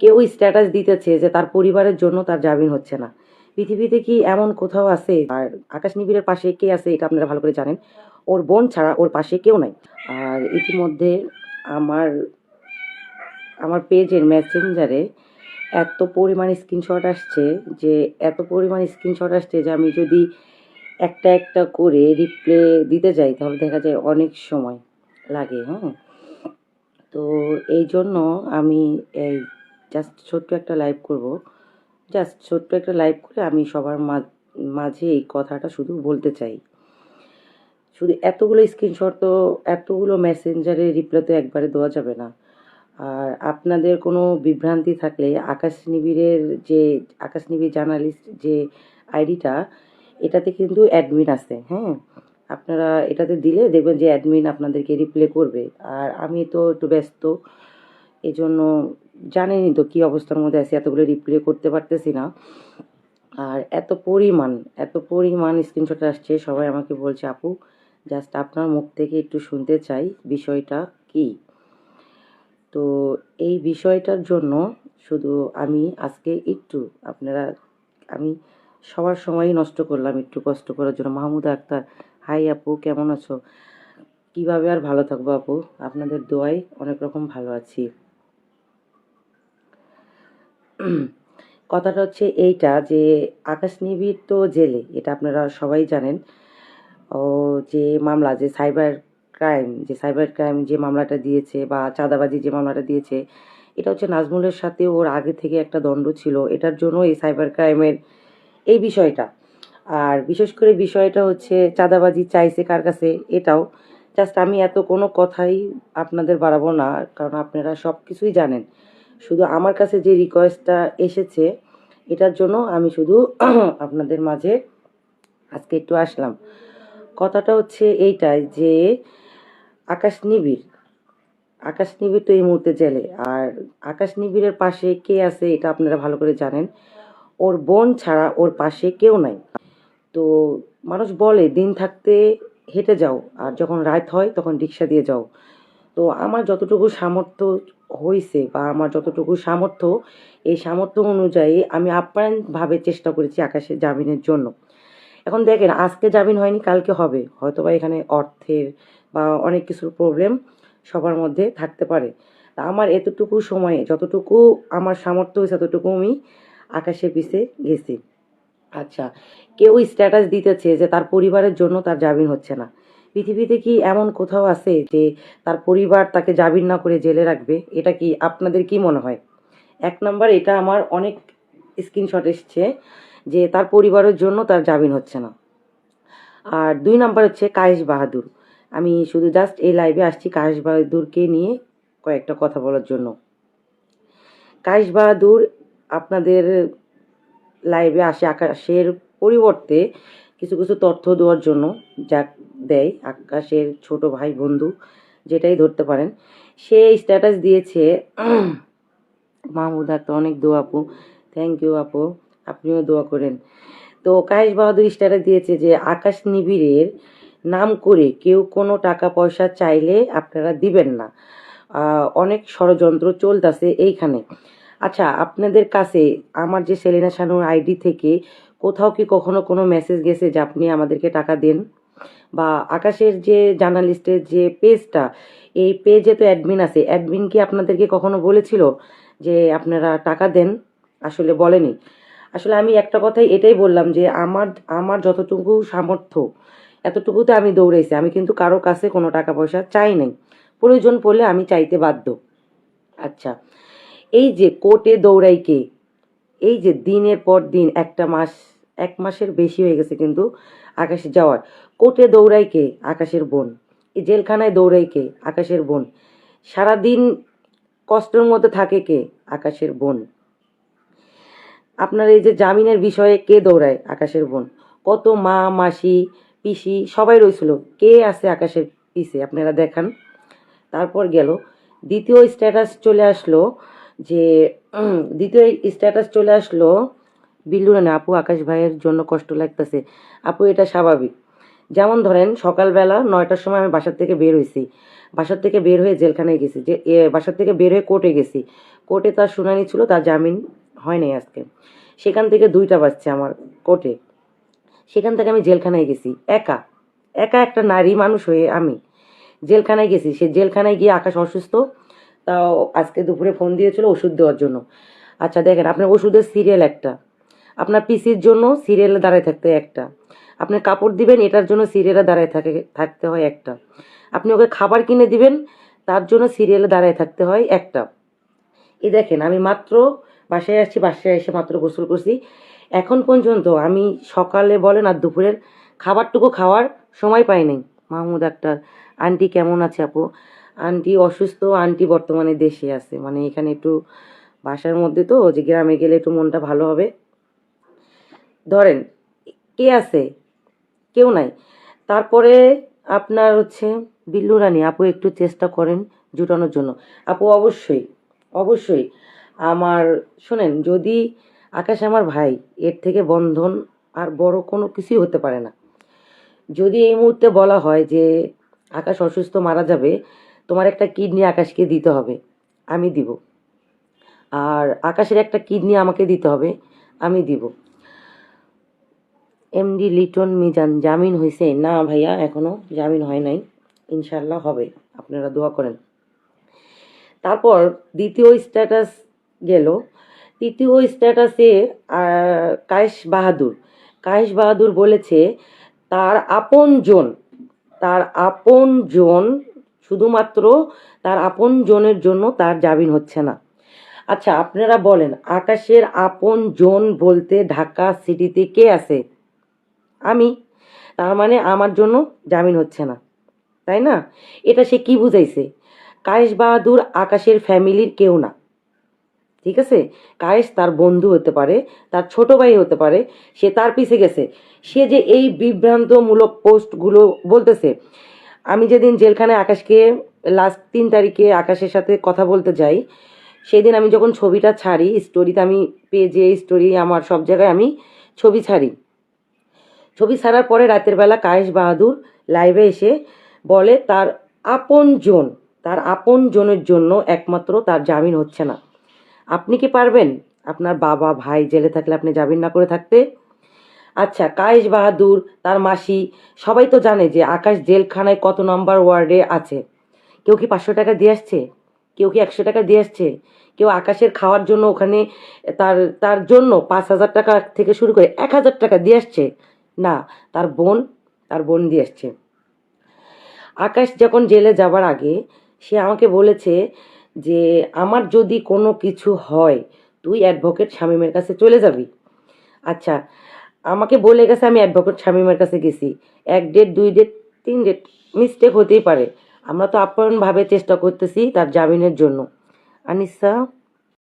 কেউ স্ট্যাটাস দিতেছে যে তার পরিবারের জন্য তার জামিন হচ্ছে না। পৃথিবীতে কি এমন কোথাও আছে? আর আকাশ নিবিড়ের পাশে কে আছে এটা আপনারা ভালো করে জানেন। ওর বোন ছাড়া ওর পাশে কেউ নাই। আর ইতিমধ্যে আমার আমার পেজের মেসেঞ্জারে এত পরিমাণ স্ক্রিনশট আসছে যে, এত পরিমাণ স্ক্রিনশট আসছে যে আমি যদি একটা একটা করে রিপ্লে দিতে যাই তাহলে দেখা যায় অনেক সময় লাগে হ্যাঁ? তো এই জন্য আমি এই জাস্ট ছোট্ট একটা লাইভ করব। জাস্ট ছোট্ট একটা লাইভ করে আমি সবার মাঝে এই কথাটা শুধু বলতে চাই। শুধু এতগুলো স্ক্রিনশট তো, এতগুলো মেসেঞ্জারে রিপ্লাই তো একবারে দেওয়া যাবে না। আর আপনাদের কোনো বিভ্রান্তি থাকলে আকাশ নিবিড়ের যে, আকাশ নিবিড় জার্নালিস্ট যে আইডিটা, এটাতে কিন্তু অ্যাডমিন আছে হ্যাঁ? আপনারা এটাতে দিলে দেখবেন যে অ্যাডমিন আপনাদেরকে রিপ্লে করবে। আর আমি তো একটু ব্যস্ত এই জানেনই তো কী অবস্থার মধ্যে আছি, এতগুলো রিপ্লে করতে পারতেছি না। আর এত পরিমাণ এত পরিমাণ স্ক্রিনশট আসছে, সবাই আমাকে বলছে, আপু জাস্ট আপনার মুখ থেকে একটু শুনতে চাই, বিষয়টা কী? তো এই বিষয়টার জন্য শুধু আমি আজকে একটু আপনারা, আমি সবার সময়ই নষ্ট করলাম, একটু কষ্ট করার জন্য। মাহমুদা আক্তার, হাই আপু, কেমন আছো? কীভাবে আর ভালো থাকব আপু? আপনাদের দোয়ায় অনেক রকম ভালো আছি। কথাটা হচ্ছে এইটা যে আকাশ নিবিড় তো জেলে, এটা আপনারা সবাই জানেন। ও যে মামলা, যে সাইবার ক্রাইম, যে সাইবার ক্রাইম যে মামলাটা দিয়েছে বা চাঁদাবাজি যে মামলাটা দিয়েছে, এটা হচ্ছে নাজমুলের সাথে ওর আগে থেকে একটা দণ্ড ছিল। এটার জন্য এই সাইবার ক্রাইমের এই বিষয়টা। আর বিশেষ করে বিষয়টা হচ্ছে চাঁদাবাজি চাইছে কার কাছে, এটাও। জাস্ট আমি এত কোনো কথাই আপনাদের বাড়াবো না, কারণ আপনারা সব কিছুই জানেন। শুধু আমার কাছে যে রিকোয়েস্টটা এসেছে, এটার জন্য আমি শুধু আপনাদের মাঝে আজকে একটু আসলাম। কথাটা হচ্ছে এইটাই যে, আকাশ নিবিড়। আকাশ নিবিড় তো এই মুহূর্তে জেলে। আর আকাশ নিবিড়ের পাশে কে আছে এটা আপনারা ভালো করে জানেন। ওর বোন ছাড়া ওর পাশে কেউ নাই। তো মানুষ বলে, দিন থাকতে হেঁটে যাও, আর যখন রাত হয় তখন রিক্সা দিয়ে যাও। তো আমার যতটুকু সামর্থ্য হয়েছে বা আমার যতটুকু সামর্থ্য, এই সামর্থ্য অনুযায়ী আমি আপ্যায়নভাবে চেষ্টা করেছি আকাশে জামিনের জন্য। এখন দেখেন, আজকে জামিন হয়নি, কালকে হবে। হয়তো বা এখানে অর্থের বা অনেক কিছুর প্রবলেম সবার মধ্যে থাকতে পারে। তা আমার এতটুকু সময়ে, যতটুকু আমার সামর্থ্য হয়েছে, ততটুকু আমি আকাশে পিছে গেছি। আচ্ছা কেউ স্ট্যাটাস দিতেছে যে তার পরিবারের জন্য তার জামিন হচ্ছে না। পৃথিবীতে কি এমন কোথাও আছে যে তার পরিবার তাকে জামিন না করে জেলে রাখবে? এটা কি আপনাদের কি মনে হয়? এক নাম্বার, এটা আমার অনেক স্ক্রিনশট এসছে যে তার পরিবারের জন্য তার জামিন হচ্ছে না। আর দুই নাম্বার হচ্ছে কায়েশ বাহাদুর। আমি শুধু জাস্ট এই লাইভে আসছি কায়েশ বাহাদুরকে নিয়ে কয়েকটা কথা বলার জন্য। কায়েশ বাহাদুর আপনাদের লাইভে আসে আকাশের পরিবর্তে কিছু কিছু তথ্য দেওয়ার জন্য, যা দেয় আকাশের ছোট ভাই বন্ধু, যেটাই ধরতে পারেন। সে স্ট্যাটাস দিয়েছে মাহমুদ তো অনেক দোয়া আপু। থ্যাংক ইউ আপু, আপনিও দোয়া করেন। তো কায়েশ বাহাদুর স্ট্যাটাস দিয়েছে যে, আকাশ নিবিড়ের নাম করে কেউ কোনো টাকা পয়সা চাইলে আপনারা দিবেন না। অনেক ষড়যন্ত্র চলতেছে এইখানে। আচ্ছা আপনাদের কাছে আমার যে সেলিনা শানুর আইডি থেকে কোথাও কি কখনো কোনো মেসেজ গেছে যে, আপনি আমাদেরকে টাকা দেন? বা আকাশের যে জার্নালিস্টের যে পেজটা, এই পেজে তো অ্যাডমিন আছে। অ্যাডমিন কি আপনাদেরকে কখনো বলেছিল যে আপনারা টাকা দেন? আসলে বলেনি। আসলে আমি একটা কথাই এটাই বললাম যে আমার আমার যতটুকু সামর্থ্য, এতটুকুতে আমি দৌড়েছি আমি কিন্তু কারও কাছে কোনো টাকা পয়সা চাই নাই। প্রয়োজন পড়লে আমি চাইতে বাধ্য। আচ্ছা এই যে কোর্টে দৌড়াই কে? এই যে দিনের পর দিন, একটা মাস, এক মাসের বেশি হয়ে গেছে কিন্তু আকাশে যাওয়ার। কোর্টে দৌড়াই কে? আকাশের বোন। এই জেলখানায় দৌড়াই কে? আকাশের বোন। সারাদিন কষ্টের মধ্যে থাকে কে? আকাশের বোন। আপনার এই যে জামিনের বিষয়ে কে দৌড়ায়? আকাশের বোন। কত মা, মাসি, পিসি সবাই রয়েছিল কে আছে আকাশের পিসে আপনারা দেখান। তারপর গেল। দ্বিতীয় স্ট্যাটাস চলে আসলো যে দ্বিতীয় স্ট্যাটাস চলে আসলো বিল্লুরা না আপু আকাশ ভাইয়ের জন্য কষ্ট লাগতেছে। আপু, এটা স্বাভাবিক। যেমন ধরেন, সকালবেলা নয়টার সময় আমি বাসার থেকে বের হয়েছি বাসার থেকে বের হয়ে জেলখানায় গেছি। যে বাসার থেকে বের হয়ে কোর্টে গেছি। কোর্টে তার শুনানি ছিল, তার জামিন হয় নাই আজকে। সেখান থেকে দুইটা বাজছে আমার কোর্টে। সেখান থেকে আমি জেলখানায় গেছি। একা। একা একটা নারী মানুষ হয়ে আমি জেলখানায় গেছি। সে জেলখানায় গিয়ে আকাশ অসুস্থ, তাও আজকে দুপুরে ফোন দিয়েছিল ওষুধ দেওয়ার জন্য। আচ্ছা দেখেন, আপনার ওষুধের সিরিয়াল একটা। আপনার পিসির জন্য সিরিয়ালে দাঁড়ায় থাকতে একটা। আপনি কাপড় দিবেন, এটার জন্য সিরিয়ালে দাঁড়ায় থাকে, থাকতে হয় একটা। আপনি ওকে খাবার কিনে দিবেন, তার জন্য সিরিয়ালে দাঁড়ায় থাকতে হয় একটা। এই দেখেন, আমি মাত্র বাসায় আসছি, বাসায় এসে মাত্র গোসল করছি। এখন পর্যন্ত আমি সকালে বলেন আর দুপুরের খাবারটুকু খাওয়ার সময় পাই নাই। মাহমুদ ডাক্তার, আন্টি কেমন আছে আপু? আন্টি অসুস্থ, আন্টি বর্তমানে দেশে আছে। মানে এখানে একটু বাসার মধ্যে তো, যে গ্রামে গেলে একটু মনটা ভালো হবে। ধরেন, কে আছে? কেউ নাই। তারপরে আপনার হচ্ছে বিল্লু রানী, আপু একটু চেষ্টা করেন জুটানোর জন্য। আপু, অবশ্যই অবশ্যই। আমার, শোনেন, যদি আকাশ আমার ভাই, এর থেকে বন্ধন আর বড় কোনো কিছুই হতে পারে না। যদি এই মুহূর্তে বলা হয় যে আকাশ অসুস্থ, মারা যাবে, তোমার একটা কিডনি আকাশকে দিতে হবে, আমি দিব। আর আকাশের একটা কিডনি আমাকে দিতে হবে, আমি দিব। এমডি লিটন মিজান, জামিন হয়েছে না ভাইয়া, এখনও জামিন হয় নাই। ইনশাল্লাহ হবে। আপনারা দোয়া করেন। তারপর দ্বিতীয় স্ট্যাটাস গেল। তৃতীয় স্ট্যাটাসে কায়েশ বাহাদুর। কায়েশ বাহাদুর বলেছে, তার আপন জন, তার আপন জন, শুধুমাত্র তার আপন জনের জন্য তার জামিন হচ্ছে না। আচ্ছা আপনারা বলেন, আকাশের আপন জন বলতে ঢাকা সিটিতে কে আছে? আমি। তার মানে আমার জন্য জামিন হচ্ছে না। তাই না? এটা সে কি বুঝাইছে? কায়েশ বাহাদুর আকাশের ফ্যামিলির কেউ না। ঠিক আছে? কায়েশ তার বন্ধু হতে পারে, তার ছোট ভাই হতে পারে, সে তার পিছে গেছে। সে যে এই বিভ্রান্তমূলক পোস্টগুলো বলতেছে, আমি যেদিন জেলখানায় আকাশকে লাস্ট তিন তারিখে আকাশের সাথে কথা বলতে যাই, সেদিন আমি যখন ছবিটা ছাড়ি স্টোরিতে আমি পেজে স্টোরি আমার সব জায়গায় আমি ছবি ছাড়ি। ছবি ছাড়ার পরে রাতের বেলা কায়েশ বাহাদুর লাইভে এসে বলে, তার আপন জন, তার আপন জনের জন্য একমাত্র তার জামিন হচ্ছে না। আপনি কি পারবেন? আপনার বাবা, ভাই জেলে থাকলে আপনি জামিন না করে থাকতে? আচ্ছা কায়েশ বাহাদুর, তার মাসি, সবাই তো জানে যে আকাশ জেলখানায় কত নম্বর ওয়ার্ডে আছে। কেউ কি পাঁচশো টাকা দিয়ে আসছে? কেউ কি একশো টাকা দিয়ে আসছে? কেউ আকাশের খাওয়ার জন্য ওখানে তার তার জন্য পাঁচ হাজার টাকা থেকে শুরু করে এক হাজার টাকা দিয়ে আসছে? না, তার বোন তার বোন দিয়ে আসছে। আকাশ যখন জেলে যাবার আগে সে আমাকে বলেছে যে, আমার যদি কোনো কিছু হয়, তুই অ্যাডভোকেট শামীমের কাছে চলে যাবি। আচ্ছা আমাকে বলে গেছে আমি অ্যাডভোকেট শামীমের কাছে গেছি। এক ডেট দুই ডেট তিন ডেট মিস্টেক হতেই পারে। আমরা তো আপ্যায়নভাবে চেষ্টা করতেছি তার জামিনের জন্য। আনিসা?